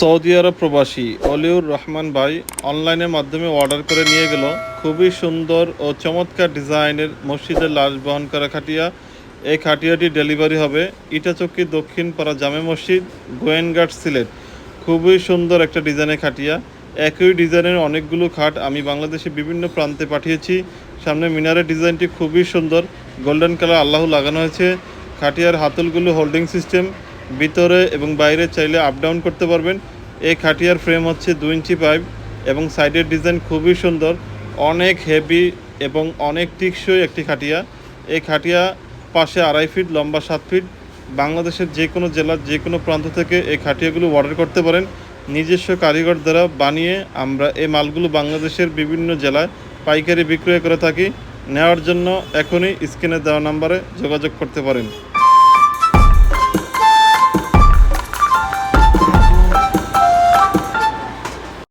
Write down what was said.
Saudi আরব প্রবাসী অলিউর রহমান ভাই অনলাইনের মাধ্যমে অর্ডার করে নিয়ে গেল। খুবই সুন্দর ও চমৎকার ডিজাইনের মসজিদের লাশ বহন করা খাটিয়া। এই খাটিয়াটি ডেলিভারি হবে ইটাচক্কি দক্ষিণ পাড়া জামে মসজিদ, গোয়েনঘাট সিলেট। খুবই সুন্দর একটা ডিজাইনের খাটিয়া। একই ডিজাইনের অনেকগুলো খাট আমি বাংলাদেশে বিভিন্ন প্রান্তে পাঠিয়েছি। সামনে মিনারের ডিজাইনটি খুবই সুন্দর। গোল্ডেন কালার আল্লাহ লাগানো হয়েছে। খাটিয়ার হাতলগুলো হোল্ডিং সিস্টেম। ভিতরে এবং বাইরে চাইলে আপ ডাউন করতে পারবেন। এই খাটিয়ার ফ্রেম হচ্ছে দু ইঞ্চি পাইপ এবং সাইডের ডিজাইন খুবই সুন্দর। অনেক হেভি এবং অনেক টিকসই একটি খাটিয়া। এই খাটিয়া পাশে আড়াই ফিট লম্বা সাত ফিট বাংলাদেশের যে কোনো জেলার যে কোনো প্রান্ত থেকে এই খাটিয়াগুলো অর্ডার করতে পারেন। নিজস্ব কারিগর দ্বারা বানিয়ে আমরা এই মালগুলো বাংলাদেশের বিভিন্ন জেলায় পাইকারি বিক্রয় করে থাকি। নেওয়ার জন্য এখনই স্ক্রিনে দেওয়া নাম্বারে যোগাযোগ করতে পারেন।